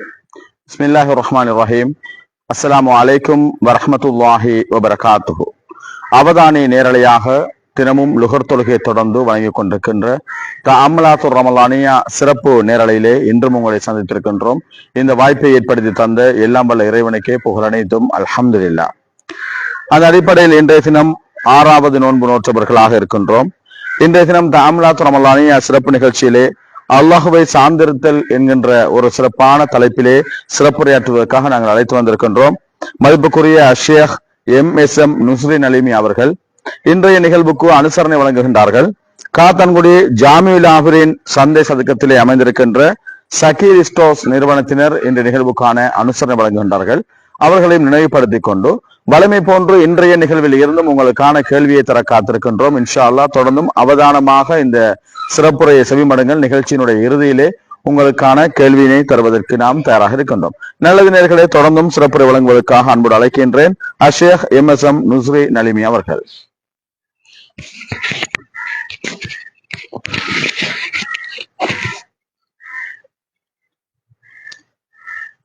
பிஸ்மில்லாஹி ரஹ்மான் ரஹீம் அஸ்ஸலாமு அலைக்கும் வரஹமத்துல்லாஹி வபரகாத்துஹு அவதானி நேரலையாக தினமும் லுகர் தொழுகையை தொடர்ந்து வழங்கிக் கொண்டிருக்கின்ற த அம்லாத்துர் ரமலானியா சிறப்பு நேரலையிலே இன்றும் உங்களை சந்தித்திருக்கின்றோம். இந்த வாய்ப்பை ஏற்படுத்தி தந்த எல்லாம் வல்ல இறைவனுக்கே புகழனைத்தும் அல்ஹம்துலில்லாஹ். அந்த அடிப்படையில் இன்றைய தினம் ஆறாவது நோன்பு நோற்றவர்களாக இருக்கின்றோம். இன்றைய தினம் த அமலாத்துர் ரமலானியா சிறப்பு நிகழ்ச்சியிலே அல்லாஹுவை சார்ந்திருத்தல் என்கின்ற ஒரு சிறப்பான தலைப்பிலே சிறப்புரையாற்றுவதற்காக நாங்கள் அழைத்து வந்திருக்கின்றோம். மதிப்புக்குரிய Sheikh M S M Nusrin Alimi அவர்கள் இன்றைய நிகழ்வுக்கு அனுசரணை வழங்குகின்றார்கள். காத்தன்குடி ஜாமியுல் ஆஹுரின் சந்தை சதுக்கத்திலே அமைந்திருக்கின்ற சகீர் ஸ்டோர்ஸ் நிறுவனத்தினர் இந்த நிகழ்வுக்கான அனுசரணை வழங்குகின்றார்கள். அவர்களையும் நினைவுபடுத்திக் கொண்டு வலிமை போன்று இன்றைய நிகழ்வில் இருந்தும் உங்களுக்கான கேள்வியை தர காத்திருக்கின்றோம். இன்ஷா அல்லாஹ் தொடர்ந்தும் அவதானமாக இந்த சிறப்புரையை செவிமடங்கள். நிகழ்ச்சியினுடைய இறுதியிலே உங்களுக்கான கேள்வியினை தருவதற்கு நாம் தயாராக இருக்கின்றோம். நல்லது நேர்களை தொடர்ந்தும் சிறப்புரை வழங்குவதற்காக அன்போடு அழைக்கின்றேன் Ashsheikh M S M Nusri Nalimi அவர்கள்.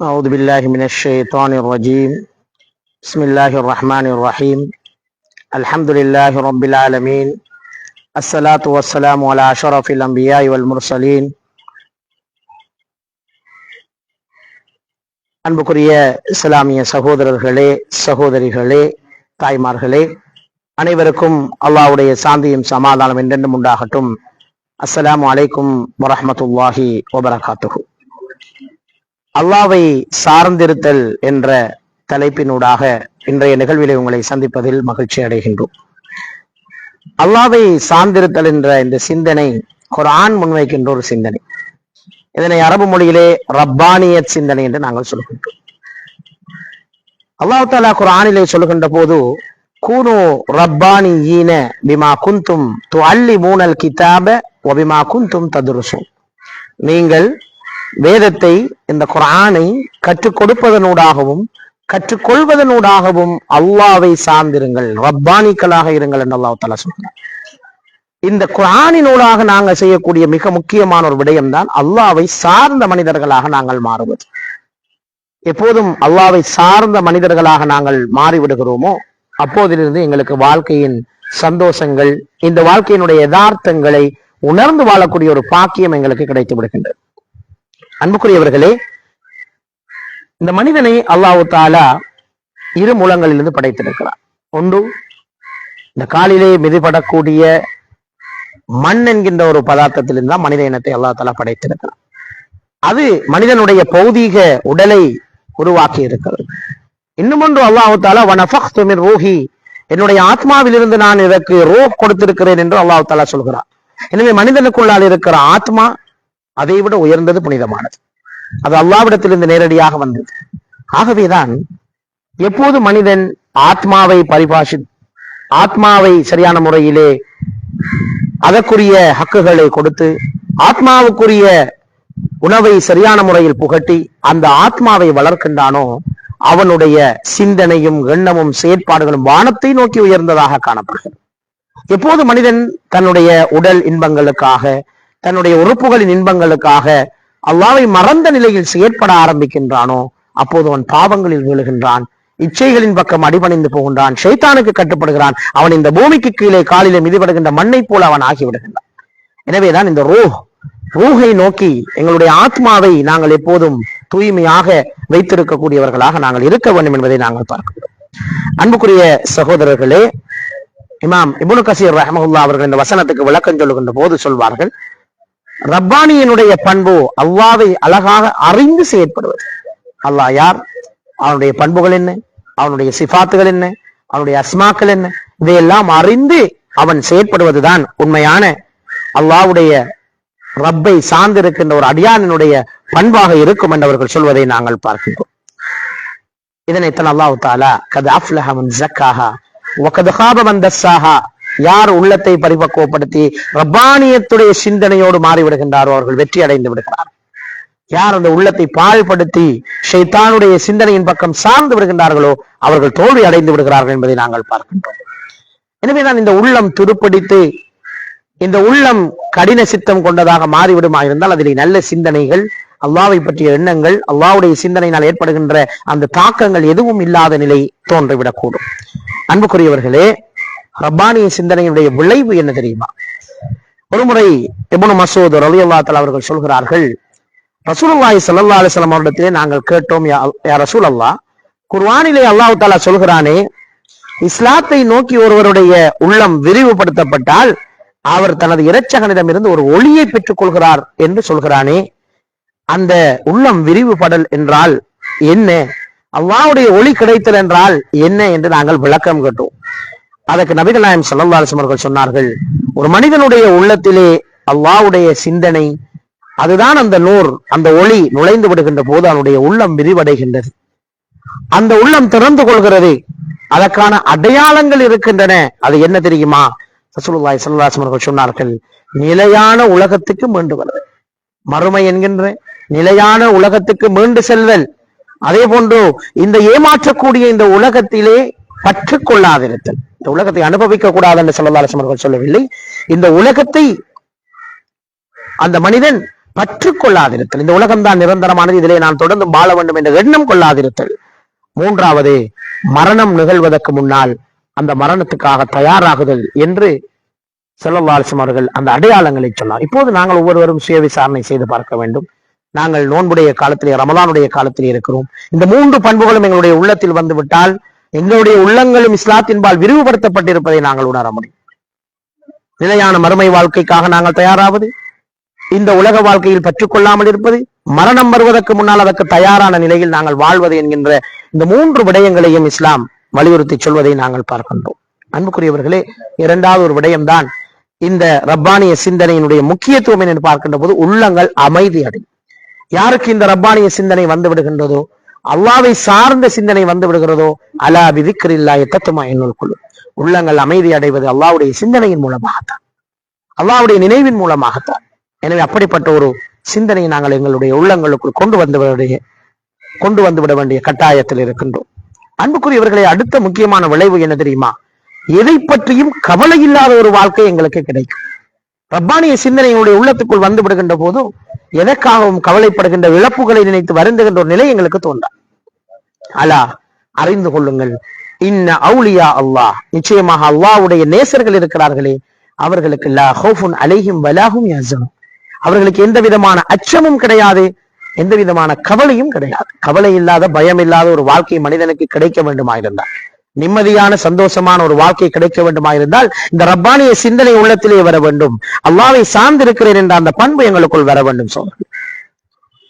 أعوذ بالله من الشيطان الرجيم بسم الله الرحمن الرحيم الحمد لله رب العالمين الصلاة والسلام على أشرف الأنبياء والمرسلين அன்புக்குரிய இஸ்லாமிய சகோதரர்களே சகோதரிகளே தாய்மார்களே அனைவருக்கும் அல்லாஹ்வுடைய சாந்தியும் சமாதானம் என்றென்றும் உண்டாகட்டும் அஸ்ஸலாமு அலைக்கும் வரஹ்மத்துல்லாஹி வபரகாத்துஹு அல்லாவை சார்ந்திருத்தல் என்ற தலைப்பினூடாக இன்றைய நிகழ்விலே உங்களை சந்திப்பதில் மகிழ்ச்சி அடைகின்றோம். அல்லாவை சார்ந்திருத்தல் என்ற இந்த சிந்தனை ஒரு ஆண் முன்வைக்கின்ற ஒரு சிந்தனை. இதனை அரபு மொழியிலே ரப்பானிய சிந்தனை என்று நாங்கள் சொல்கின்றோம். அல்லாஹ் தாலா குரானிலே சொல்கின்ற போது கூனு ரப்பானி ஈன பிமா குந்தும் து அல்லி மூனல் கிதாப ஒபிமா குந்தும் ததுருசும் நீங்கள் வேதத்தை இந்த குரானை கற்றுக் கொடுப்பதனூடாகவும் கற்றுக்கொள்வதனூடாகவும் அல்லாவை சார்ந்திருங்கள். ரப்பானிக்களாக இருங்கள் என்று அல்லாஹ் தலா சொல்கிறார் இந்த குரானினூடாக நாங்கள் செய்யக்கூடிய மிக முக்கியமான ஒரு விடயம்தான் அல்லாவை சார்ந்த மனிதர்களாக நாங்கள் மாறுவது. எப்போதும் அல்லாவை சார்ந்த மனிதர்களாக நாங்கள் மாறிவிடுகிறோமோ அப்போதிலிருந்து எங்களுக்கு வாழ்க்கையின் சந்தோஷங்கள் இந்த வாழ்க்கையினுடைய யதார்த்தங்களை உணர்ந்து வாழக்கூடிய ஒரு பாக்கியம் எங்களுக்கு கிடைத்து விடுகின்றது. அன்புக்குரியவர்களே இந்த மனிதனை அல்லாஹு தாலா இரு மூலங்களிலிருந்து படைத்திருக்கிறார் ஒன்று இந்த காலிலே மிதிபடக்கூடிய மண் என்கின்ற ஒரு பதார்த்தத்திலிருந்து தான் மனித இனத்தை அல்லாஹ் தாலா படைத்திருக்கிறார் அது மனிதனுடைய பௌதீக உடலை உருவாக்கி இருக்கிறது இன்னும் ஒன்று அல்லாஹு தாலா வனஃபக்து மின் ரூஹி என்னுடைய ஆத்மாவிலிருந்து நான் இதற்கு ரோஹ் கொடுத்திருக்கிறேன் என்று அல்லாஹு தாலா சொல்கிறார் எனவே மனிதனுக்குள்ளால் இருக்கிற ஆத்மா அதை விட உயர்ந்தது புனிதமானது. அது அல்லாவிடத்திலிருந்து நேரடியாக வந்தது. ஆகவேதான் எப்போது மனிதன் ஆத்மாவை பரிபாஷி ஆத்மாவை சரியான முறையிலே அதற்குரிய ஹக்குகளை கொடுத்து ஆத்மாவுக்குரிய உணவை சரியான முறையில் புகட்டி அந்த ஆத்மாவை வளர்க்கின்றானோ அவனுடைய சிந்தனையும் எண்ணமும் செயற்பாடுகளும் வானத்தை நோக்கி உயர்ந்ததாக காணப்படுகிறது. எப்போது மனிதன் தன்னுடைய உடல் இன்பங்களுக்காக தன்னுடைய உறுப்புகளின் இன்பங்களுக்காக அல்லாவை மறந்த நிலையில் செயற்பட ஆரம்பிக்கின்றானோ அப்போது அவன் பாவங்களில் விழுகின்றான். இச்சைகளின் பக்கம் அடிபணிந்து போகின்றான். ஷைத்தானுக்கு கட்டுப்படுகிறான். அவன் இந்த பூமிக்கு கீழே காலில மிதிபடுகின்ற மண்ணை போல அவன் ஆகிவிடுகின்றான். எனவேதான் இந்த ரூஹ் ரூஹை நோக்கி எங்களுடைய ஆத்மாவை நாங்கள் எப்போதும் தூய்மையாக வைத்திருக்கக்கூடியவர்களாக நாங்கள் இருக்க வேண்டும் என்பதை நாங்கள் பார்க்கிறோம். அன்புக்குரிய சகோதரர்களே இமாம் இபுனு கசீர் ரஹமகுல்லா அவர்கள் இந்த வசனத்துக்கு விளக்கம் சொல்லுகின்ற போது சொல்வார்கள் ரப்பானியனுடைய பண்பு அல்லாவை அழகாக அறிந்து செயற்படுவது. அல்லாஹ் யார்? அவனுடைய பண்புகள் என்ன? அவனுடைய சிபாத்துகள் என்ன? அவனுடைய அஸ்மாக்கள் என்ன? இதையெல்லாம் அறிந்து அவன் செயற்படுவதுதான் உண்மையான அல்லாவுடைய ரப்பை சார்ந்திருக்கின்ற ஒரு அடியானினுடைய பண்பாக இருக்கும் என்றவர்கள் சொல்வதை நாங்கள் பார்க்கின்றோம். இதனைத்தான் அல்லாஹு தாலா கது அஃப்லஹ மன் ஜக்காஹா வகது ஹாப மன் தஸ்ஸாஹா யார் உள்ளத்தை பரிபக்குவப்படுத்தி ரப்பானியத்துடைய சிந்தனையோடு மாறிவிடுகின்றாரோ அவர்கள் வெற்றி அடைந்து விடுகிறார். யார் அந்த உள்ளத்தை பாழ்படுத்தி ஷைத்தானுடைய சிந்தனையின் பக்கம் சார்ந்து விடுகின்றார்களோ அவர்கள் தோல்வி அடைந்து விடுகிறார்கள் என்பதை நாங்கள் பார்க்கின்றோம். எனவே நான் இந்த உள்ளம் துருப்பிடித்து இந்த உள்ளம் கடின சித்தம் கொண்டதாக மாறிவிடுமா இருந்தால் அதில் நல்ல சிந்தனைகள் அல்லாவை பற்றிய எண்ணங்கள் அல்லாவுடைய சிந்தனையினால் ஏற்படுகின்ற அந்த தாக்கங்கள் எதுவும் இல்லாத நிலை தோன்றிவிடக்கூடும். அன்புக்குரியவர்களே ரப்பானிய சிந்தனையினுடைய விளைவு என்ன தெரியுமா? ஒருமுறை எபுனு மசூத் ரலியல்லாஹு தஆலா அவர்கள் சொல்கிறார்கள் ரசூலுல்லாஹி சல்லா அலிஸ்லாம் அவரிடத்திலே நாங்கள் கேட்டோம் யா ரசூல் அல்லா குர்ஆனிலே அல்லாஹ் தஆலா சொல்கிறானே இஸ்லாத்தை நோக்கி ஒருவருடைய உள்ளம் விரிவுபடுத்தப்பட்டால் அவர் தனது இரட்சகனிடமிருந்து ஒரு ஒளியை பெற்றுக் கொள்கிறார் என்று சொல்கிறானே. அந்த உள்ளம் விரிவுபடல் என்றால் என்ன? அல்லாஹ்வுடைய ஒளி கிடைத்தல் என்றால் என்ன என்று நாங்கள் விளக்கம் கேட்டோம். அதற்கு நபிகள் நாயம் சல்லா அவர்கள் சொன்னார்கள் ஒரு மனிதனுடைய உள்ளத்திலே அல்லாவுடைய சிந்தனை அதுதான் அந்த நூர் அந்த ஒளி நுழைந்து விடுகின்ற போது அவனுடைய உள்ளம் விரிவடைகின்றது. அந்த உள்ளம் திறந்து கொள்கிறது. அதற்கான அடையாளங்கள் இருக்கின்றன. அது என்ன தெரியுமா? ரசூலுல்லாஹி ஸல்லல்லாஹு அவர்கள் சொன்னார்கள் நிலையான உலகத்துக்கு மீண்டு வருது மறுமை என்கின்ற நிலையான உலகத்துக்கு மீண்டு செல்தல் அதே போன்று இந்த ஏமாற்றக்கூடிய இந்த உலகத்திலே பற்று கொள்ளாதிருத்தல் இந்த உலகத்தை அனுபவிக்க கூடாது என்று ஸல்லல்லாஹு அவர்கள் சொல்லவில்லை. இந்த உலகத்தை அந்த மனிதன் பற்று கொள்ளாதிருத்தல் இந்த உலகம்தான் நிரந்தரமானது. இதிலே நான் தொடர்ந்து வாழ வேண்டும் என்ற எண்ணம் கொள்ளாதிருத்தல். மூன்றாவது மரணம் நிகழ்வதற்கு முன்னால் அந்த மரணத்துக்காக தயாராகுதல் என்று செல்லவாலசம் அவர்கள் அந்த அடையாளங்களை சொன்னார். இப்போது நாங்கள் ஒவ்வொருவரும் சுய விசாரணை செய்து பார்க்க வேண்டும். நாங்கள் நோன்புடைய காலத்திலே ரமதானுடைய காலத்திலே இருக்கிறோம். இந்த மூன்று பண்புகளும் எங்களுடைய உள்ளத்தில் வந்துவிட்டால் எங்களுடைய உள்ளங்களும் இஸ்லாத்தின்பால் விரிவுபடுத்தப்பட்டிருப்பதை நாங்கள் உணர முடியும். நிலையான மறுமை வாழ்க்கைக்காக நாங்கள் தயாராவது இந்த உலக வாழ்க்கையில் பற்றுக்கொள்ளாமல் இருப்பது மரணம் வருவதற்கு முன்னால் அதற்கு தயாரான நிலையில் நாங்கள் வாழ்வது என்கின்ற இந்த மூன்று விடயங்களையும் இஸ்லாம் வலியுறுத்தி சொல்வதை நாங்கள் பார்க்கின்றோம். அன்புக்குரியவர்களே இரண்டாவது ஒரு விடயம்தான் இந்த ரப்பானிய சிந்தனையினுடைய முக்கியத்துவம் என்று பார்க்கின்ற போது உள்ளங்கள் அமைதி அடையும். யாருக்கு இந்த ரப்பானிய சிந்தனை வந்து விடுகின்றதோ அல்லாவை சார்ந்த சிந்தனை வந்து விடுகிறதோ அலா விதிக்கிறில்லா எத்தத்துமா என்னுள் கொள்ளும் உள்ளங்கள் அமைதி அடைவது அல்லாவுடைய சிந்தனையின் மூலமாகத்தான். அல்லாவுடைய நினைவின் மூலமாகத்தான். எனவே அப்படிப்பட்ட ஒரு சிந்தனையை நாங்கள் எங்களுடைய உள்ளங்களுக்குள் கொண்டு வந்து கொண்டு வந்து விட வேண்டிய கட்டாயத்தில் இருக்கின்றோம். அன்புக்குரியவர்களை அடுத்த முக்கியமான விளைவு என்ன தெரியுமா? எதை பற்றியும் கவலை இல்லாத ஒரு வாழ்க்கை எங்களுக்கு கிடைக்கும். ரப்பானிய சிந்தனை எங்களுடைய உள்ளத்துக்குள் வந்து விடுகின்ற போதும் எதற்காகவும் கவலைப்படுகின்ற இழப்புகளை நினைத்து வருந்துகின்ற ஒரு நிலை எங்களுக்கு தோன்றா. அலா அறிந்து கொள்ளுங்கள். இன்ன அவுலியா அல்லாஹ். நிச்சயமாக அல்லாவுடைய நேசர்கள் இருக்கிறார்களே அவர்களுக்கு லா ஹோஃபுன் அலைஹும் வலாஹும் யஹ்சனுன். அவர்களுக்கு எந்த விதமான அச்சமும் கிடையாது எந்த விதமான கவலையும் கிடையாது. கவலை இல்லாத பயம் இல்லாத ஒரு வாழ்க்கை மனிதனுக்கு கிடைக்க வேண்டுமாயிருந்தால். நிம்மதியான சந்தோஷமான ஒரு வாழ்க்கை கிடைக்க வேண்டுமாயிருந்தால் இந்த ரப்பானிய சிந்தனை உள்ளத்திலே வர வேண்டும். அல்லாவை சார்ந்திருக்கிறேன் என்ற அந்த பண்பு எங்களுக்குள் வர வேண்டும் சொல்றாங்க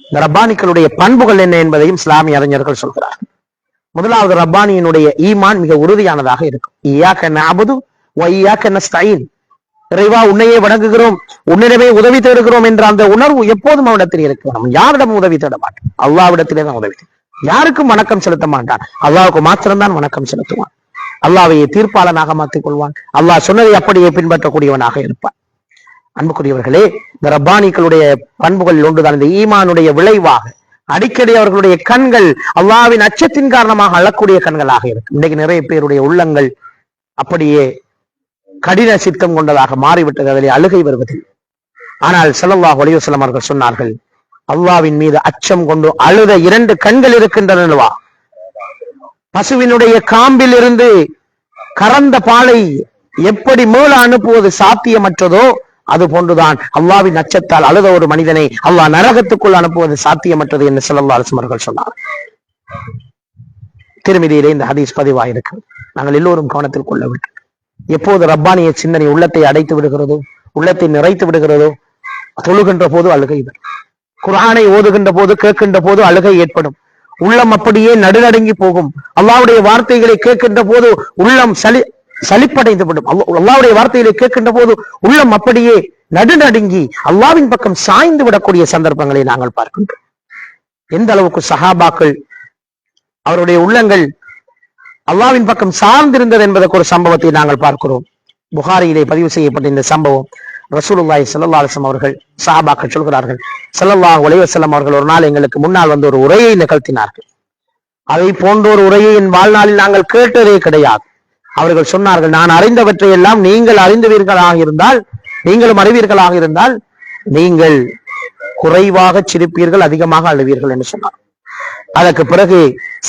இந்த ரப்பானிக்களுடைய பண்புகள் என்ன என்பதையும் இஸ்லாமிய அறிஞர்கள் சொல்கிறார். முதலாவது ரப்பானியினுடைய ஈமான் மிக உறுதியானதாக இருக்கும். ஈயாக்க நஅபுது ஒய்யாக்க ஈயாக்க நஸ்தஈன். இறைவா உன்னையே வணங்குகிறோம். உன்னிடமே உதவி தேடுகிறோம் என்ற அந்த உணர்வு எப்போதும் அவனிடத்தில் இருக்கிறோம் யாரிடம் உதவி தேட மாட்டோம் அல்லாவிடத்திலே தான் உதவி யாருக்கும் வணக்கம் செலுத்த மாட்டான். அல்லாவுக்கு மாத்திரம்தான் வணக்கம் செலுத்துவான். அல்லாவையே தீர்ப்பாளனாக மாற்றிக் கொள்வான் அல்லாஹ் சொன்னதை அப்படியே பின்பற்றக்கூடியவனாக இருப்பான். அன்புக்குரியவர்களே இந்த ரப்பானிகளுடைய பண்புகளில் ஒன்றுதான். இந்த ஈமானுடைய விளைவாக அடிக்கடி அவர்களுடைய கண்கள் அல்லாவின் அச்சத்தின் காரணமாக அழக்கூடிய கண்களாக இருக்கும். இன்றைக்கு நிறைய பேருடைய உள்ளங்கள் அப்படியே கடின சித்தம் கொண்டதாக மாறிவிட்டது. அதிலே அழுகை வருவதில்லை. ஆனால் ஸல்லல்லாஹு அலைஹி அவர்கள் சொன்னார்கள் அல்லாவின் மீது அச்சம் கொண்டு அழுத இரண்டு கண்கள் இருக்கின்றனவா? பசுவினுடைய காம்பில் இருந்து கறந்த பாலை எப்படி மேல அனுப்புவது சாத்தியமற்றதோ அது போன்றுதான். அல்லாவின் அச்சத்தால் அழுத ஒரு மனிதனை அல்லாஹ் நரகத்துக்குள் அனுப்புவது சாத்தியமற்றது என்று ஸல்லல்லாஹு அரசுமர்கள் சொன்னார். திருமதியிலே இந்த ஹதீஸ் பதிவாயிருக்கு. நாங்கள் எல்லோரும் கவனத்தில் கொள்ள வேண்டும். எப்போது ரப்பானிய சிந்தனை உள்ளத்தை அடைத்து விடுகிறதோ உள்ளத்தை நிறைத்து விடுகிறதோ தொழுகின்ற போது அழுகை குரானை ஓதுகின்ற போது கேட்கின்ற போது அழுகை ஏற்படும். உள்ளம் அப்படியே நடுநடுங்கி போகும். அல்லாவுடைய வார்த்தைகளை கேட்கின்ற போது உள்ளம் சளி சளிப்படைந்து விடும். அல்லாவுடைய வார்த்தைகளை கேட்கின்ற போது உள்ளம் அப்படியே நடுநடுங்கி அல்லாவின் பக்கம் சாய்ந்து விடக்கூடிய சந்தர்ப்பங்களை நாங்கள் பார்க்கின்றோம். எந்த அளவுக்கு சஹாபாக்கள் அவருடைய உள்ளங்கள் அல்லாவின் பக்கம் சார்ந்திருந்தது என்பதற்கு ஒரு சம்பவத்தை நாங்கள் பார்க்கிறோம். புகாரியிலே பதிவு செய்யப்பட்ட இந்த சம்பவம். ரசூலுல்லாய் ஸல்லல்லாஹு அலைஹி அவர்கள் சஹாபாக்கள் சொல்கிறார்கள். ஸல்லல்லாஹு அலைஹி அவர்கள் ஒரு நாள் எங்களுக்கு முன்னால் வந்து ஒரு உரையை நிகழ்த்தினார்கள். அதை போன்ற ஒரு உரையை என் வாழ்நாளில் நாங்கள் கேட்டதே கிடையாது. அவர்கள் சொன்னார்கள் நான் அறிந்தவற்றை எல்லாம் நீங்கள் அறிந்தவீர்களாக இருந்தால் நீங்களும் அறிவீர்களாக இருந்தால் நீங்கள் குறைவாக சிரிப்பீர்கள் அதிகமாக அழுவீர்கள் என்று சொன்னார். அதற்கு பிறகு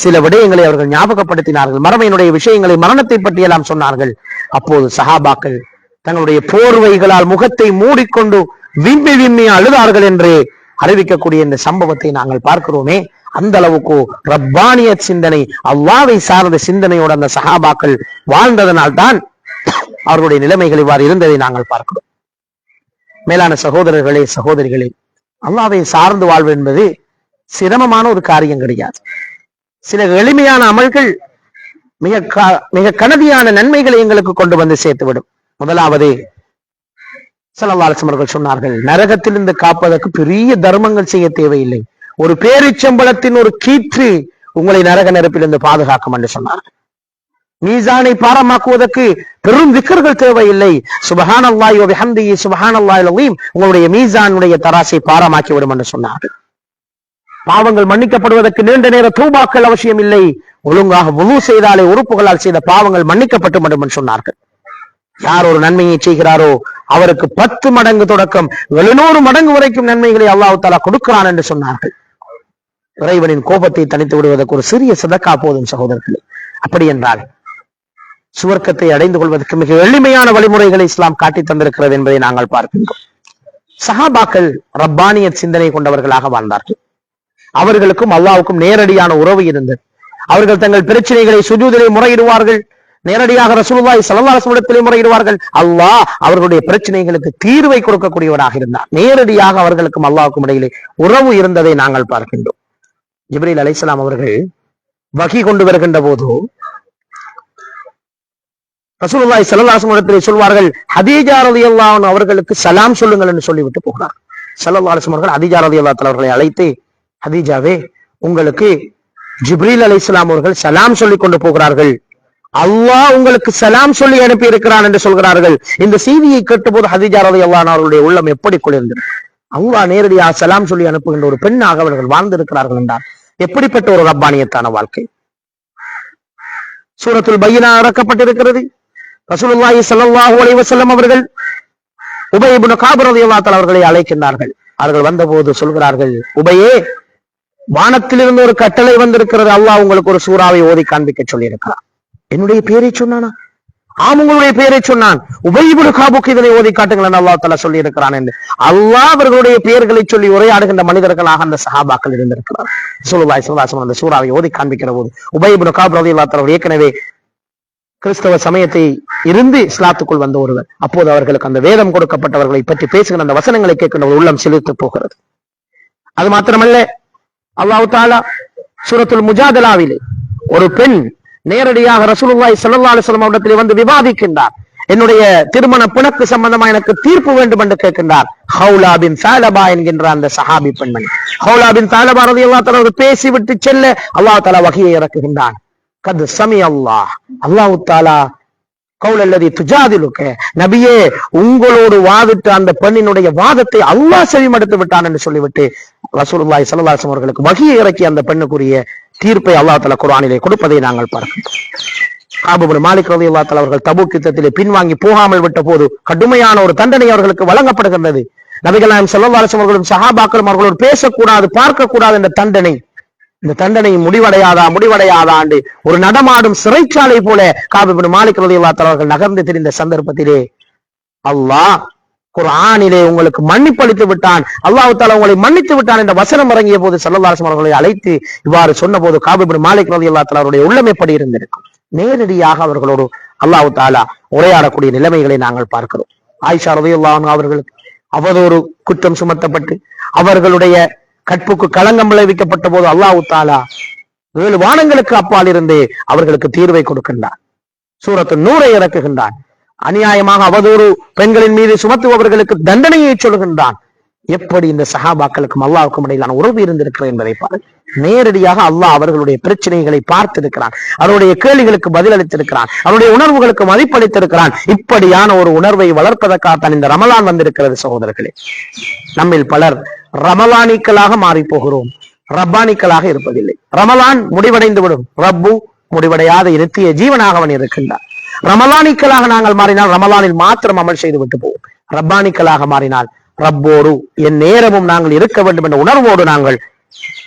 சில விடயங்களை அவர்கள் ஞாபகப்படுத்தினார்கள். மரமையினுடைய விஷயங்களை மரணத்தை பற்றியெல்லாம் சொன்னார்கள். அப்போது சஹாபாக்கள் தங்களுடைய போர்வைகளால் முகத்தை மூடிக்கொண்டு விம்மி விம்மி அழுதார்கள் என்று அறிவிக்கக்கூடிய இந்த சம்பவத்தை நாங்கள் பார்க்கிறோமே. அந்த அளவுக்கு ரப்பானிய சிந்தனை அவ்வாவை சார்ந்த சிந்தனையோடு அந்த சகாபாக்கள் வாழ்ந்ததனால் தான் அவர்களுடைய நிலைமைகள் இவ்வாறு இருந்ததை நாங்கள் பார்க்கிறோம். மேலான சகோதரர்களே சகோதரிகளே அல்லாவை சார்ந்து வாழ்வு என்பது சிரமமான ஒரு காரியம் கிடையாது. சில எளிமையான அமல்கள் மிக மிக கனதியான நன்மைகளை எங்களுக்கு கொண்டு வந்து சேர்த்துவிடும். முதலாவது சல்லல்லாஹு சொன்னார்கள் நரகத்திலிருந்து காப்பதற்கு பெரிய தர்மங்கள் செய்ய தேவையில்லை. ஒரு பேரிச்சம்பளத்தின் ஒரு கீற்று உங்களை நரக நெருப்பிலிருந்து பாதுகாக்கும் என்று சொன்னார்கள் மீசானை பாரமாக்குவதற்கு பெரும் விக்கர்கள் தேவையில்லை. சுபஹான் அல்லாஹி வபிஹம்திஹி சுபஹான் அல்லாஹ் உங்களுடைய மீசானுடைய தராசை பாரமாக்கி விடும் என்று சொன்னார்கள் பாவங்கள் மன்னிக்கப்படுவதற்கு நீண்ட நேர தூபாக்கள் அவசியம் இல்லை ஒழுங்காக முழு செய்தாலே உறுப்புகளால் செய்த பாவங்கள் மன்னிக்கப்பட்டு விடும் என்று சொன்னார்கள். யார் ஒரு நன்மையை செய்கிறாரோ அவருக்கு பத்து மடங்கு தொடக்கம் எழுநூறு மடங்கு வரைக்கும் நன்மைகளை அல்லாஹு தாலா கொடுக்கிறான் என்று சொன்னார்கள். இறைவனின் கோபத்தை தனித்து விடுவதற்கு ஒரு சிறிய சதக்கா போதும் சகோதரர்களே. அப்படி என்றால் சுவர்க்கத்தை அடைந்து கொள்வதற்கு மிக எளிமையான வழிமுறைகளை இஸ்லாம் காட்டித் தந்திருக்கிறது என்பதை நாங்கள் பார்க்கின்றோம். சஹாபாக்கள் ரப்பானிய சிந்தனை கொண்டவர்களாக வாழ்ந்தார்கள். அவர்களுக்கும் அல்லாவுக்கும் நேரடியான உறவு இருந்தது. அவர்கள் தங்கள் பிரச்சனைகளை சுஜூதிலே முறையிடுவார்கள். நேரடியாக ரசூலுல்லாஹி ஸல்லல்லாஹு முறையிடுவார்கள். அல்லாஹ் அவர்களுடைய பிரச்சனைகளுக்கு தீர்வை கொடுக்கக்கூடியவராக இருந்தார். நேரடியாக அவர்களுக்கும் அல்லாவுக்கும் இடையிலே உறவு இருந்ததை நாங்கள் பார்க்கின்றோம். ஜிப்ரீல் அலைஹிஸ்ஸலாம் அவர்கள் வகி கொண்டு வருகின்ற போது ரசூலுல்லாஹி ஸல்லல்லாஹு அலைஹி சொல்வார்கள் ஹதீஜா ரலியல்லாஹு அன்ஹா அவர்களுக்கு சலாம் சொல்லுங்கள் என்று சொல்லிவிட்டு போகிறார் ஸல்லல்லாஹு அலைஹி அவர்கள் ஹதீஜா ரலியல்லாஹு தஆலா அவர்களை அழைத்து ஹதீஜாவே உங்களுக்கு ஜிப்ரீல் அலைஹிஸ்ஸலாம் அவர்கள் சலாம் சொல்லிக் கொண்டு போகிறார்கள். அல்லாஹ் உங்களுக்கு சலாம் சொல்லி அனுப்பி இருக்கிறான் என்று சொல்கிறார்கள். இந்த செய்தியை கேட்டபோது ஹதிஜா ரதி அல்லானவர்களுடைய உள்ளம் எப்படி குளிர்ந்தது அல்லாஹ் நேரடியாக சலாம் சொல்லி அனுப்புகின்ற ஒரு பெண்ணாக அவர்கள் வாழ்ந்திருக்கிறார்கள் என்றார் எப்படிப்பட்ட ஒரு ரப்பானியத்தான வாழ்க்கை? சூரத்துல் பையனா இறக்கப்பட்டிருக்கிறது ரசூலுல்லாஹி ஸல்லல்லாஹு அலைஹி வஸல்லம் அவர்கள் உபை இப்னு காப் ரலியல்லாஹு தஆலா அவர்களை அழைக்கின்றார்கள். அவர்கள் வந்தபோது சொல்கிறார்கள் உபையே வானத்திலிருந்து ஒரு கட்டளை வந்திருக்கிறது. அல்லாஹ் உங்களுக்கு ஒரு சூறாவை ஓதி காண்பிக்க சொல்லியிருக்கிறார் என்னுடைய பேரை சொன்னானா? ஆம் உங்களுடைய பேரை சொன்னான். உபயிபுடு காபுக்கு இதனை ஓதி காட்டுங்களேன் அல்லா தலா சொல்லி இருக்கிறான் என்று. அல்லாஹ் அவர்களுடைய பெயர்களை சொல்லி உரையாடுகின்ற மனிதர்களாக அந்த சஹாபாக்கள் இருந்திருக்கிறார். சொல்லுவாய் சிவதாசம் அந்த சூறாவை ஓதி காண்பிக்கிற போது உபயிபுடு காப் ரதி அல்லா ஏற்கனவே கிறிஸ்தவ சமயத்தை இருந்து இஸ்லாத்துக்குள் வந்த ஒருவர். அப்போது அவர்களுக்கு அந்த வேதம் கொடுக்கப்பட்டவர்களை பற்றி பேசுகிற அந்த வசனங்களை கேட்கின்ற ஒரு உள்ளம் செலுத்து போகிறது. அது மாத்திரமல்ல அல்லாஹு தாலா சுரத்துல் முஜாதலாவிலே ஒரு பெண் நேரடியாக ரசூலுல்லாய் சல்லா அலைஹி வஸல்லம் வந்து விவாதிக்கின்றார். என்னுடைய திருமண பிணக்கு சம்பந்தமா எனக்கு தீர்ப்பு வேண்டும் என்று கேட்கின்றார். ஹவுலா பின் சாலபா என்கின்ற அந்த சஹாபி பெண்மணி. ஹவுலா பின் சாலபா ரதி அல்லா தலா பேசி பேசிவிட்டு செல்ல அல்லாஹ் தலா வகையை இறக்குகின்றான். கத் சமி அல்லாஹ் அல்லாஹ் தாலா கவுலல்லதி துஜாதிலுக்க நபியே உங்களோடு வாதிட்டு அந்த பெண்ணினுடைய வாதத்தை அல்லாஹ் செவிமடுத்து விட்டான் என்று சொல்லிவிட்டு ரசூலுல்லாய் ஸல்லல்லாஹு அவர்களுக்கு வகையை இறக்கி அந்த பெண்ணுக்குரிய தீர்ப்பை அல்லாஹ் தஆலா குர்ஆனிலே கொடுப்பதை நாங்கள் பார்க்கிறோம். ஆபுபர் மாலிக் ரலியல்லாஹு தஆலா அவர்கள் தபு யுத்தத்திலே பின்வாங்கி போகாமல் விட்ட போது கடுமையான ஒரு தண்டனை அவர்களுக்கு வழங்கப்படுகின்றது. நபிகள் நாயகம் அவர்களும் சஹாபாக்களும் அவர்களோடு பேசக்கூடாது பார்க்கக்கூடாது என்ற தண்டனை. இந்த தண்டனை முடிவடையாதா முடிவடையாதா என்று ஒரு நடமாடும் சிறைச்சாலை போல காபிபின் மாலிக் ரதி தஆலா அவர்கள் நகர்ந்து திரிந்த சந்தர்ப்பத்திலே அல்லாஹ் குரானிலே உங்களுக்கு மன்னிப்பு அளித்து விட்டான். அல்லாஹு தாலா உங்களை மன்னித்து விட்டான் என்ற வசனம் இறங்கிய போது சல்லல்லாஹு அவர்களை அழைத்து இவ்வாறு சொன்னபோது காபிபின் மாலிக் ரலியல்லாஹு தஆலா அவருடைய உள்ளமைப்படி இருந்திருக்கும் நேரடியாக அவர்களோடு அல்லாஹு தாலா உரையாடக்கூடிய நிலைமைகளை நாங்கள் பார்க்கிறோம். ஆயிஷா ரலியல்லாஹு அவர்களுக்கு அவதொரு குற்றம் சுமத்தப்பட்டு அவர்களுடைய கற்புக்கு களங்கம் விளைவிக்கப்பட்ட போது அல்லாஹு தாலா ஏழு வானங்களுக்கு அப்பால் இருந்து அவர்களுக்கு தீர்வை கொடுக்கின்றான் சூரத்து நூறை இறக்குகின்றான். அநியாயமாக அவதூறு பெண்களின் மீது சுமத்துபவர்களுக்கு தண்டனையை சொல்கின்றான் எப்படி இந்த சஹாபாக்களுக்கும் அல்லாவுக்கும் இடையிலான உறவு இருந்திருக்கிறது என்பதை பாரு. நேரடியாக அல்லாஹ் அவர்களுடைய பிரச்சனைகளை பார்த்திருக்கிறான். அவருடைய கேள்விகளுக்கு பதிலளித்திருக்கிறான். அவருடைய உணர்வுகளுக்கு மதிப்பளித்திருக்கிறான். இப்படியான ஒரு உணர்வை வளர்ப்பதற்காகத்தான் இந்த ரமலான் வந்திருக்கிறது சகோதரர்களே. நம்மில் பலர் ரமலானிக்களாக மாறி போகிறோம் ரப்பானிக்களாக இருப்பதில்லை. ரமலான் முடிவடைந்து விடும் ரப்பு முடிவடையாத இருத்திய ஜீவனாக அவன் இருக்கின்றான். ரமலானிக்களாக நாங்கள் மாறினால் ரமலானில் மாத்திரம் அமல் செய்து விட்டு போவோம். ரப்பானிக்களாக மாறினால் ரப்போடு என் நேரமும் நாங்கள் இருக்க வேண்டும் என்ற உணர்வோடு நாங்கள்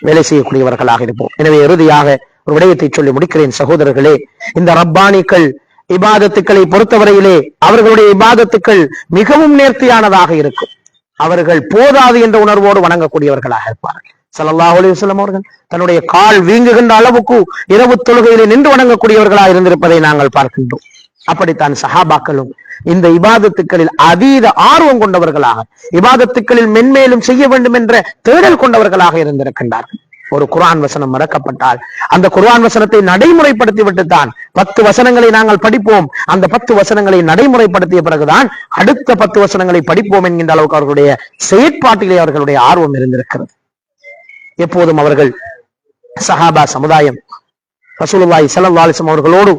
வேலை செய்யக்கூடியவர்களாக இருப்போம். எனவே இறுதியாக ஒரு விடயத்தை சொல்லி முடிக்கிறேன் சகோதரர்களே. இந்த ரப்பானிக்கள் இபாதத்துக்களை பொறுத்தவரையிலே அவர்களுடைய இபாதத்துக்கள் மிகவும் நேர்த்தியானதாக இருக்கும். அவர்கள் போதாது என்ற உணர்வோடு வணங்கக்கூடியவர்களாக இருப்பார்கள். ஸல்லல்லாஹு அலைஹி அவர்கள் தன்னுடைய கால் வீங்குகின்ற அளவுக்கு இரவு தொழுகையிலே நின்று வணங்கக்கூடியவர்களாக இருந்திருப்பதை நாங்கள் பார்க்கின்றோம். அப்படித்தான் சஹாபாக்களும் இந்த இபாதத்துக்களில் அதீத ஆர்வம் கொண்டவர்களாக இபாதத்துக்களில் மென்மேலும் செய்ய வேண்டும் என்ற தேடல் கொண்டவர்களாக இருந்திருக்கின்றார்கள். ஒரு குர்ஆன் வசனம் மறக்கப்பட்டால் அந்த குர்ஆன் வசனத்தை நடைமுறைப்படுத்தி விட்டுத்தான் பத்து வசனங்களை நாங்கள் படிப்போம். அந்த பத்து வசனங்களை நடைமுறைப்படுத்திய பிறகுதான் அடுத்த பத்து வசனங்களை படிப்போம் என்கின்ற அளவுக்கு அவர்களுடைய செயற்பாட்டிலே அவர்களுடைய ஆர்வம் இருந்திருக்கிறது. எப்போதும் அவர்கள் சஹாபா சமுதாயம் ரசூலுல்லாஹி ஸல்லல்லாஹு அவர்களோடு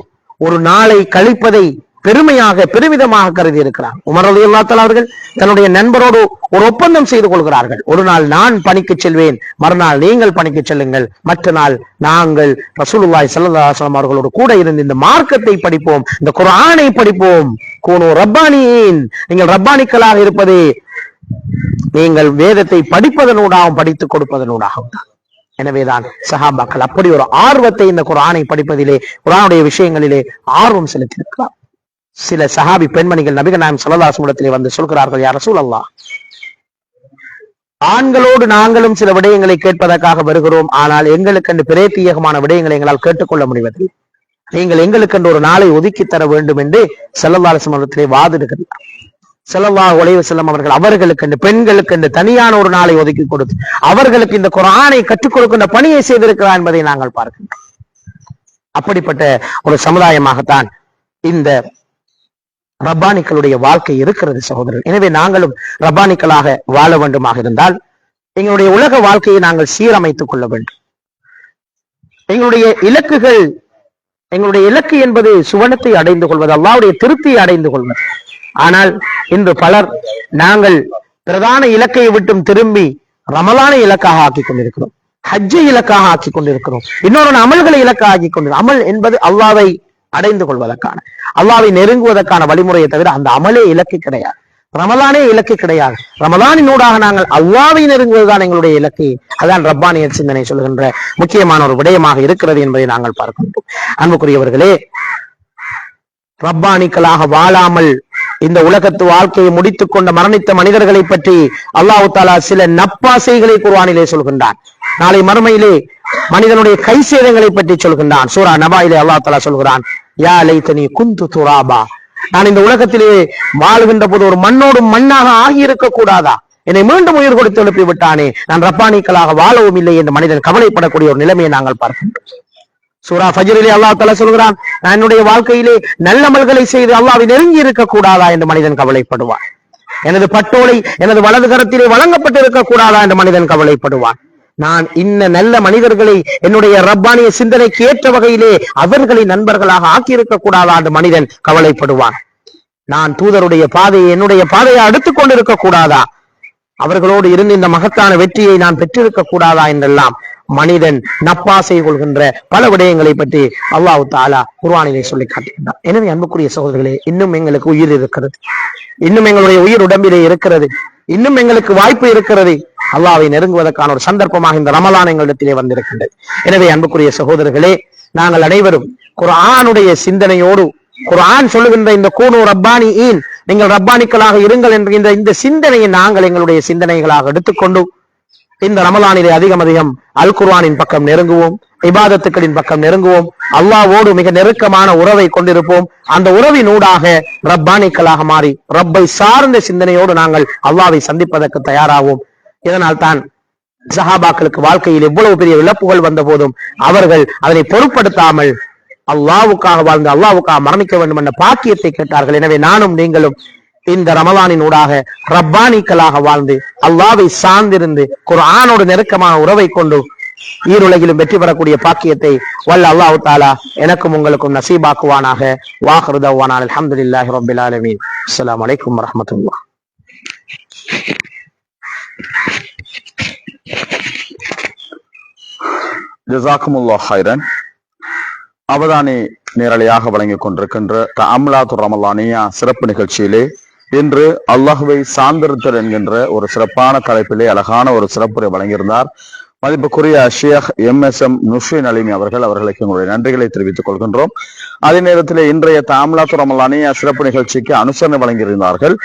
ஒரு நாளை கழிப்பதை பெருமையாக பெருமிதமாக கருதி இருக்கிறார் உமர் ரலியல்லாஹு அவர்கள் தன்னுடைய நண்பரோடு ஒரு ஒப்பந்தம் செய்து கொள்கிறார்கள். ஒரு நாள் நான் பணிக்கு செல்வேன் மறுநாள் நீங்கள் பணிக்கு செல்லுங்கள். மற்ற நாள் நாங்கள் ரசூலுல்லாய் சல்லாஹலம் அவர்களோடு கூட இருந்து இந்த மார்க்கத்தை படிப்போம் இந்த குரானை படிப்போம். கூனோ ரப்பானியின் நீங்கள் ரப்பானிக்களாக இருப்பதே நீங்கள் வேதத்தை படிப்பதனூடாகவும் படித்துக் கொடுப்பதனூடாகவும் தான். எனவேதான் சஹாபாக்கள் அப்படி ஒரு ஆர்வத்தை இந்த குரானை படிப்பதிலே குரானுடைய விஷயங்களிலே ஆர்வம் செலுத்தியிருக்கலாம் சில சஹாபி பெண்மணிகள் நபிகள் நாயம் சல்லல்லாஹு வந்து சொல்கிறார்கள் யார் ரசூலல்லாஹ் ஆண்களோடு நாங்களும் சில விடயங்களை கேட்பதற்காக வருகிறோம். ஆனால் எங்களுக்கென்று பிரேத்தியகமான விடயங்களை எங்களால் கேட்டுக்கொள்ள முடிவதில்லை. நீங்கள் எங்களுக்கென்று ஒரு நாளை ஒதுக்கி தர வேண்டும் என்று செல்லல்லாறு சமூகத்திலே வாதிடுகிறார். செல்லல்லா உழைவு செல்லம் அவர்கள் அவர்களுக்கு இந்த பெண்களுக்கு இந்த தனியான ஒரு நாளை ஒதுக்கி கொடுத்து அவர்களுக்கு இந்த குரானை கற்றுக் கொடுக்கின்ற பணியை செய்திருக்கிறார் என்பதை நாங்கள் பார்க்கின்றோம் அப்படிப்பட்ட ஒரு சமுதாயமாகத்தான் இந்த ரப்பானிக்களுடைய வாழ்க்கை இருக்கிறது சகோதரர். எனவே நாங்களும் ரப்பானிக்களாக வாழ வேண்டுமாக இருந்தால் எங்களுடைய உலக வாழ்க்கையை நாங்கள் சீரமைத்துக் கொள்ள வேண்டும். எங்களுடைய இலக்குகள் எங்களுடைய இலக்கு என்பது சுவனத்தை அடைந்து கொள்வது அல்லாவுடைய திருப்தியை அடைந்து கொள்வது. ஆனால் இன்று பலர் நாங்கள் பிரதான இலக்கை விட்டும் திரும்பி ரமலான இலக்காக ஆக்கி கொண்டிருக்கிறோம். ஹஜ்ஜை இலக்காக ஆக்கிக் கொண்டிருக்கிறோம். இன்னொரு அமல்களை இலக்காக ஆக்கி கொண்டிருக்கிறோம். அமல் என்பது அல்லாவை அடைந்து கொள்வதற்கான அல்லாவை நெருங்குவதற்கான வழிமுறையை தவிர அந்த அமலே இலக்கு கிடையாது. ரமலானே இலக்கு கிடையாது. ரமலானினூடாக நாங்கள் அல்லாவை நெருங்குவதுதான் எங்களுடைய இலக்கு. அதான் ரப்பானிய சிந்தனை சொல்கின்ற முக்கியமான ஒரு விடயமாக இருக்கிறது என்பதை நாங்கள் பார்க்கின்றோம். அன்புக்குரியவர்களே ரப்பானிக்களாக வாழாமல் இந்த உலகத்து வாழ்க்கையை முடித்துக் கொண்ட மரணித்த மனிதர்களை பற்றி அல்லாஹு தாலா சில நப்பாசைகளை குர்வானிலே சொல்கின்றான். நாளை மறுமையிலே மனிதனுடைய கை சேதங்களை பற்றி சொல்கின்றான். சூரா நபாயிலே அல்லா தாலா சொல்கிறான் யா லைத்தனி குந்து துராபா. நான் இந்த உலகத்திலே வாழ்கின்ற போது ஒரு மண்ணோடு மண்ணாக ஆகியிருக்க கூடாதா? என்னை மீண்டும் உயிர் கொடுத்து எழுப்பி விட்டானே நான் ரப்பானிக்களாக வாழவும் இல்லை என்று மனிதன் கவலைப்படக்கூடிய ஒரு நிலைமையை நாங்கள் பார்க்கின்றோம். சூரா ஃபஜரிலே அல்லாஹ் தலா சொல்கிறான் நான் என்னுடைய வாழ்க்கையிலே நல்ல அமல்களை செய்து அல்லாவை நெருங்கி இருக்க கூடாதா என்று மனிதன் கவலைப்படுவான். எனது பட்டோலை எனது வலது கரத்திலே வழங்கப்பட்டிருக்க கூடாதா என்று மனிதன் கவலைப்படுவான். நான் இன்ன நல்ல மனிதர்களை என்னுடைய ரப்பானிய சிந்தனைக்கு ஏற்ற வகையிலே அவர்களை நண்பர்களாக ஆக்கியிருக்க கூடாதா என்று மனிதன் கவலைப்படுவான். நான் தூதருடைய பாதையை என்னுடைய பாதையை அடுத்துக் கொண்டிருக்க கூடாதா அவர்களோடு இருந்து இந்த மகத்தான வெற்றியை நான் பெற்றிருக்க கூடாதா என்றெல்லாம் மனிதன் நப்பாசை கொள்கின்ற பல விடயங்களை பற்றி அல்லாஹு தாலா குர்வானிலே சொல்லி காட்டுகின்றார் எனவே அன்புக்குரிய சகோதரர்களே இன்னும் எங்களுக்கு உயிர் இருக்கிறது. இன்னும் எங்களுடைய உயிர் உடம்பிலே இருக்கிறது. இன்னும் எங்களுக்கு வாய்ப்பு இருக்கிறது. அல்லாவை நெருங்குவதற்கான ஒரு சந்தர்ப்பமாக இந்த ரமலான் எங்களிடத்திலே வந்திருக்கின்றது. எனவே அன்புக்குரிய சகோதரர்களே நாங்கள் அனைவரும் குர்ஆனுடைய சிந்தனையோடு குர்ஆன் சொல்லுகின்ற இந்த கூனு ரப்பானி ஈன் நீங்கள் ரப்பானிக்களாக இருங்கள் என்கின்ற இந்த சிந்தனையை நாங்கள் எங்களுடைய சிந்தனைகளாக எடுத்துக்கொண்டு இந்த ரமலானிலே அதிகம் அதிகம் அல் குர்வானின் பக்கம் நெருங்குவோம் இபாதத்துக்களின் பக்கம் நெருங்குவோம் அல்லாவோடு மிக நெருக்கமான உறவை கொண்டிருப்போம். அந்த உறவின் ஊடாக ரப்பானிக்களாக மாறி ரப்பை சார்ந்த சிந்தனையோடு நாங்கள் அல்லாவை சந்திப்பதற்கு தயாராகும் இதனால் தான் சஹாபாக்களுக்கு வாழ்க்கையில் எவ்வளவு பெரிய இழப்புகள் வந்த போதும் அவர்கள் அதனை பொருட்படுத்தாமல் அல்லாவுக்காக வாழ்ந்து அல்லாவுக்காக மரணிக்க வேண்டும் என்ற பாக்கியத்தை கேட்டார்கள். எனவே நானும் நீங்களும் இந்த ரமலானின் ஊடாக ரப்பானிக்களாக வாழ்ந்து அல்லாவை சார்ந்திருந்து குர்ஆனோடு நெருக்கமான உறவை கொண்டு ஈருலகிலும் வெற்றி பெறக்கூடிய பாக்கியத்தை வல்ல அல்லாஹு தாலா எனக்கும் உங்களுக்கும் நசீபாக்குவானாக. வாஹருதவானால் அல்ஹம்துலில்லாஹி ரபில் ஆலமீன். அஸ்லாம் வலைக்கம் வரமத்துல்லா ஜசாக்குமுல்லா ஹைரன் அவதானி நேரலையாக வழங்கிக் கொண்டிருக்கின்ற அம்லாத்து ரமலானியா சிறப்பு நிகழ்ச்சியிலே இன்று அல்லாஹுவை சார்ந்திருத்தல் என்கின்ற ஒரு சிறப்பான தலைப்பிலே அழகான ஒரு சிறப்புரை வழங்கியிருந்தார். மதிப்புக்குரிய Sheikh M S M Nushin Alimi அவர்கள் அவர்களுக்கு எங்களுடைய நன்றிகளை தெரிவித்துக் கொள்கின்றோம். அதே நேரத்தில் இன்றைய தாமலாத்து ரமலானிய சிறப்பு நிகழ்ச்சிக்கு அனுசரணை வழங்கியிருந்தார்கள்.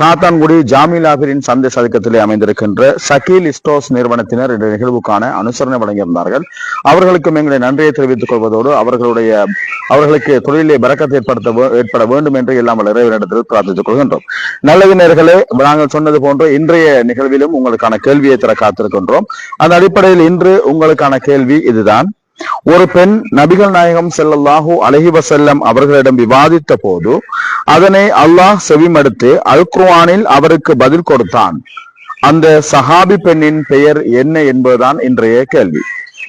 காத்தான்குடி ஜாமிலாபிரின் சந்தை சதுக்கத்திலே அமைந்திருக்கின்ற சகீல் இஸ்டோஸ் நிறுவனத்தினர் இந்த நிகழ்வுக்கான அனுசரணை வழங்கியிருந்தார்கள். அவர்களுக்கும் எங்களுடைய நன்றியை தெரிவித்துக் கொள்வதோடு அவர்களுடைய அவர்களுக்கு தொழிலை பறக்கத்தை ஏற்படுத்த ஏற்பட வேண்டும் என்று எல்லாம் இறைவனிடத்தில் பிரார்த்தித்துக் கொள்கின்றோம். நல்லது நேர்களே நாங்கள் சொன்னது போன்று இன்றைய நிகழ்விலும் உங்களுக்கான கேள்வியை தர காத்திருக்கின்றோம். அந்த அடிப்படையில் இன்று உங்களுக்கான கேள்வி இதுதான். ஒரு பெண் நபிகள் நாயகம் செல்லல்லாஹூ அலைஹி வஸல்லம் அவர்களிடம் விவாதித்த போது அதனை அல்லாஹ் செவிமடுத்து அல் குர்ஆனில் அவருக்கு பதில் கொடுத்தான். அந்த சஹாபி பெண்ணின் பெயர் என்ன என்பதுதான் இன்றைய கேள்வி.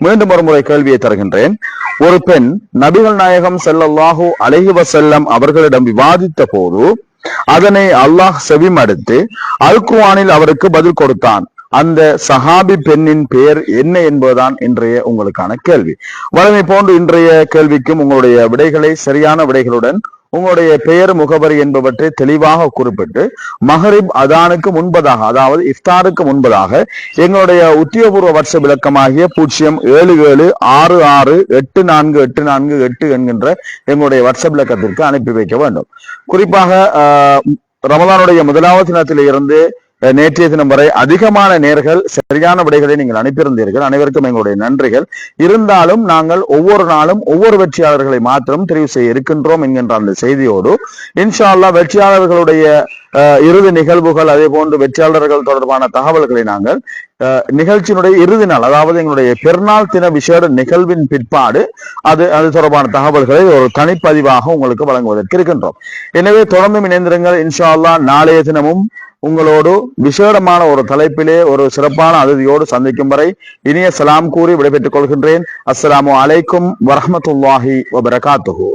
மீண்டும் ஒரு முறை கேள்வியை தருகின்றேன். ஒரு பெண் நபிகள் நாயகம் செல்லல்லாஹூ அலைஹி வஸல்லம் அவர்களிடம் விவாதித்த போது அதனை அல்லாஹ் செவிமடுத்து அல் குர்ஆனில் அவருக்கு பதில் கொடுத்தான். அந்த சஹாபி பெண்ணின் பெயர் என்ன என்பதுதான் இன்றைய உங்களுக்கான கேள்வி. வழமை போன்று இன்றைய கேள்விக்கும் உங்களுடைய விடைகளை சரியான விடைகளுடன் உங்களுடைய பெயர் முகவரி என்பவற்றை தெளிவாக குறிப்பிட்டு மஹரிப் அதானுக்கு முன்பதாக அதாவது இஃப்தாருக்கு முன்பதாக எங்களுடைய உத்தியோகபூர்வ வருஷ விளக்கமாகிய பூஜ்ஜியம் ஏழு ஏழு ஆறு ஆறு எட்டு நான்கு எட்டு நான்கு எட்டு என்கின்ற எங்களுடைய வருஷ விளக்கத்திற்கு அனுப்பி வைக்க வேண்டும். குறிப்பாக ரமதானுடைய ரமலானுடைய முதலாவது தினத்திலிருந்து இருந்து நேற்றைய தினம் வரை அதிகமான நேர்கள் சரியான விடைகளை நீங்கள் அனுப்பியிருந்தீர்கள். அனைவருக்கும் எங்களுடைய நன்றிகள். இருந்தாலும் நாங்கள் ஒவ்வொரு நாளும் ஒவ்வொரு வெற்றியாளர்களை மாத்திரம் தெரிவு செய்ய இருக்கின்றோம் என்கின்ற அந்த செய்தியோடு இன்ஷா வெற்றியாளர்களுடைய இறுதி நிகழ்வுகள் அதே போன்று வெற்றியாளர்கள் தொடர்பான தகவல்களை நாங்கள் அஹ், நிகழ்ச்சியினுடைய இறுதி நாள் அதாவது எங்களுடைய பெருநாள் தின விசேட நிகழ்வின் பிற்பாடு அது அது தொடர்பான தகவல்களை ஒரு தனிப்பதிவாக உங்களுக்கு வழங்குவதற்கு இருக்கின்றோம். எனவே தொடர்ந்து இணைந்திருங்கள். இன்ஷா அல்லாஹ் நாளைய தினமும் உங்களோடு விசேடமான ஒரு தலைப்பிலே ஒரு சிறப்பான அதிதியோடு சந்திக்கும் வரை இனிய சலாம் கூறி விடைபெற்றுக் கொள்கின்றேன். அஸ்லாம் அலைக்கும் வரமத்துல்லாஹி வபரகாத்துஹூ.